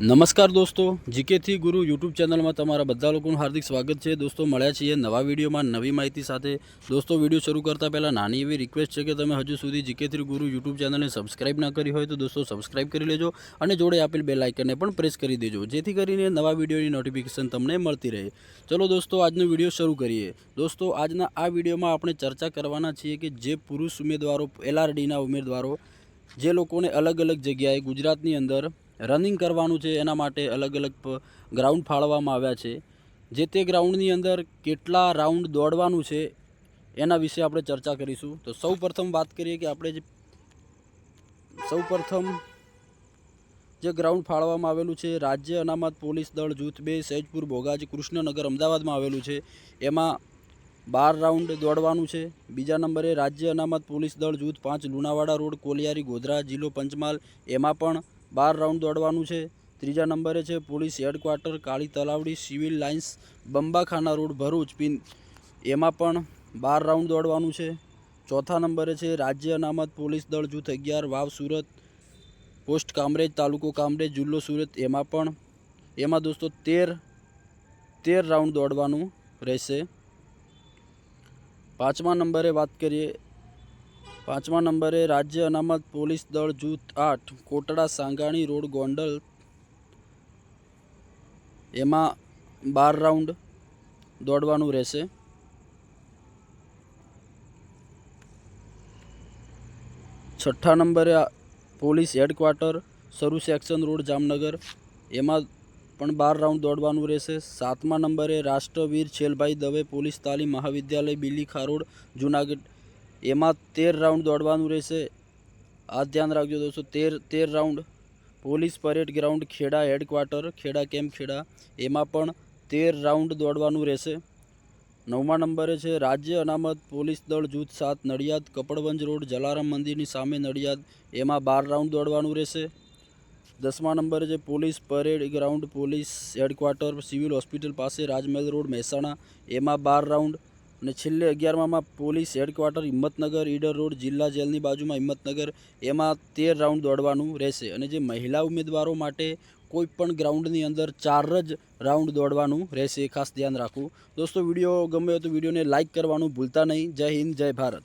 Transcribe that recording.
નમસ્કાર દોસ્તો, જીકેથી ગુરુ યુટ્યુબ ચેનલમાં તમારા બધા લોકોનું હાર્દિક સ્વાગત છે. દોસ્તો, મળ્યા છીએ નવા વિડીયોમાં નવી માહિતી સાથે. દોસ્તો, વીડિયો શરૂ કરતાં પહેલાં નાની એવી રિક્વેસ્ટ છે કે તમે હજુ સુધી જીકે થ્રી ગુરુ યુટ્યુબ ચેનલને સબસ્ક્રાઇબ ના કરી હોય તો દોસ્તો સબસ્ક્રાઇબ કરી લેજો અને જોડે આપેલ બે લાઇકનને પણ પ્રેસ કરી દેજો, જેથી કરીને નવા વિડીયોની નોટિફિકેશન તમને મળતી રહે. ચલો દોસ્તો, આજનો વીડિયો શરૂ કરીએ. દોસ્તો, આજના આ વિડીયોમાં આપણે ચર્ચા કરવાના છીએ કે જે પુરુષ ઉમેદવારો એલઆરડીના ઉમેદવારો, જે લોકોને અલગ અલગ જગ્યાએ ગુજરાતની અંદર રનિંગ કરવાનું છે, એના માટે અલગ અલગ ગ્રાઉન્ડ ફાળવવામાં આવ્યા છે. જે તે ગ્રાઉન્ડની અંદર કેટલા રાઉન્ડ દોડવાનું છે, એના વિશે આપણે ચર્ચા કરીશું. તો સૌ પ્રથમ વાત કરીએ કે આપણે જે, સૌ પ્રથમ જે ગ્રાઉન્ડ ફાળવવામાં આવેલું છે, રાજ્ય અનામત પોલીસ દળ, જૂથ બે સૈજપુર ભોગાજી કૃષ્ણનગર, અમદાવાદમાં આવેલું છે. એમાં બાર રાઉન્ડ દોડવાનું છે. બીજા નંબરે રાજ્ય અનામત પોલીસ દળ, જૂથ પાંચ, લુણાવાડા રોડ, કોલિયારી, ગોધરા, જિલ્લો પંચમહાલ. એમાં પણ બાર રાઉન્ડ દોડવાનું છે. ત્રીજા નંબરે છે police headquarter Kali Talavdi civil lines Bambakhana road Bharuch pin. એમાં પણ બાર રાઉન્ડ દોડવાનું છે. ચોથા નંબરે છે રાજ્ય અનામત પોલીસ દળ જૂથ અગિયાર, વાવ સુરત, પોસ્ટ કામરેજ, તાલુકો કામરેજ, જિલ્લો સુરત. એમાં પણ, એમાં દોસ્તો તેર તેર રાઉન્ડ દોડવાનું રહેશે. પાંચમા નંબરે વાત કરીએ પાંચમા નંબરે રાજ્ય અનામત પોલીસ દળ જૂથ આઠ, કોટડા, સાંગાણી રોડ, ગોંડલ. એમાં બાર રાઉન્ડ દોડવાનું રહેશે. છઠ્ઠા નંબરે police headquarter Saru section road, Jamnagar. એમાં પણ બાર રાઉન્ડ દોડવાનું રહેશે. સાતમા નંબરે રાષ્ટ્રવીર છેલભાઈ દવે પોલીસ તાલીમ મહાવિદ્યાલય, બિલી ખારોડ, જુનાગઢ એમાં તેર રાઉન્ડ દોડવાનું રહેશે. આ ધ્યાન રાખજો દોસ્તો, તેર તેર round police parade ground Kheda headquarter Kheda camp Kheda, એમાં પણ તેર રાઉન્ડ દોડવાનું રહેશે. નવમા નંબરે છે રાજ્ય અનામત પોલીસ દળ જૂથ સાત, નડિયાદ કપડવંજ રોડ, જલારામ મંદિરની સામે નડિયાદ, એમાં બાર રાઉન્ડ દોડવાનું રહેશે. દસમા નંબરે છે police parade ground police headquarter civil hospital પાસે રાજમહેલ રોડ, મહેસાણા, એમાં બાર રાઉન્ડ અને છેલ્લે અગિયારમાં police headquarter Himmatnagar Idar road જિલ્લા જેલની બાજુમાં હિંમતનગર, એમાં તેર રાઉન્ડ દોડવાનું રહેશે અને જે મહિલા ઉમેદવારો માટે કોઈ પણ ગ્રાઉન્ડની અંદર ચાર જ રાઉન્ડ દોડવાનું રહેશે ખાસ ધ્યાન રાખવું. દોસ્તો, વીડિયો ગમે તો વિડીયોને લાઇક કરવાનું ભૂલતા નહીં. જય હિન્દ, જય ભારત.